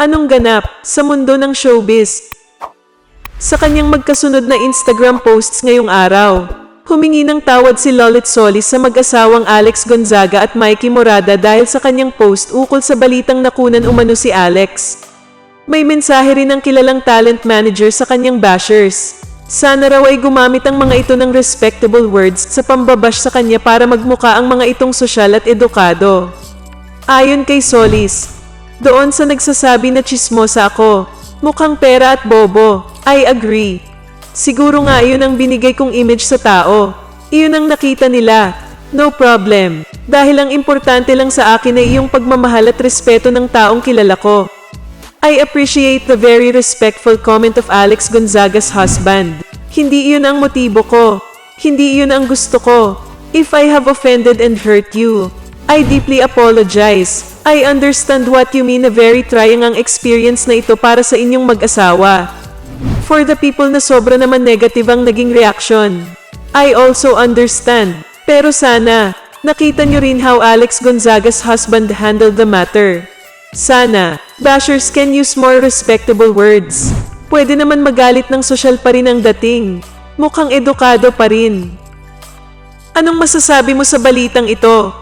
Anong ganap sa mundo ng showbiz? Sa kanyang magkasunod na Instagram posts ngayong araw, humingi ng tawad si Lolit Solis sa mag-asawang Alex Gonzaga at Mikey Morada dahil sa kanyang post ukol sa balitang nakunan umano si Alex. May mensahe rin ng kilalang talent manager sa kanyang bashers. Sana raw ay gumamit ang mga ito ng respectable words sa pambabash sa kanya para magmuka ang mga itong sosyal at edukado. Ayon kay Solis, doon sa nagsasabi na chismosa ako, mukhang pera at bobo, I agree. Siguro nga yun ang binigay kong image sa tao. Iyon ang nakita nila. No problem. Dahil ang importante lang sa akin ay iyong pagmamahal at respeto ng taong kilala ko. I appreciate the very respectful comment of Alex Gonzaga's husband. Hindi iyon ang motibo ko. Hindi iyon ang gusto ko. If I have offended and hurt you, I deeply apologize. I understand what you mean na very trying ang experience na ito para sa inyong mag-asawa. For the people na sobra naman negative ang naging reaction. I also understand. Pero sana, nakita nyo rin how Alex Gonzaga's husband handled the matter. Sana, bashers can use more respectable words. Pwede naman magalit ng sosyal pa rin ang dating. Mukhang edukado pa rin. Anong masasabi mo sa balitang ito?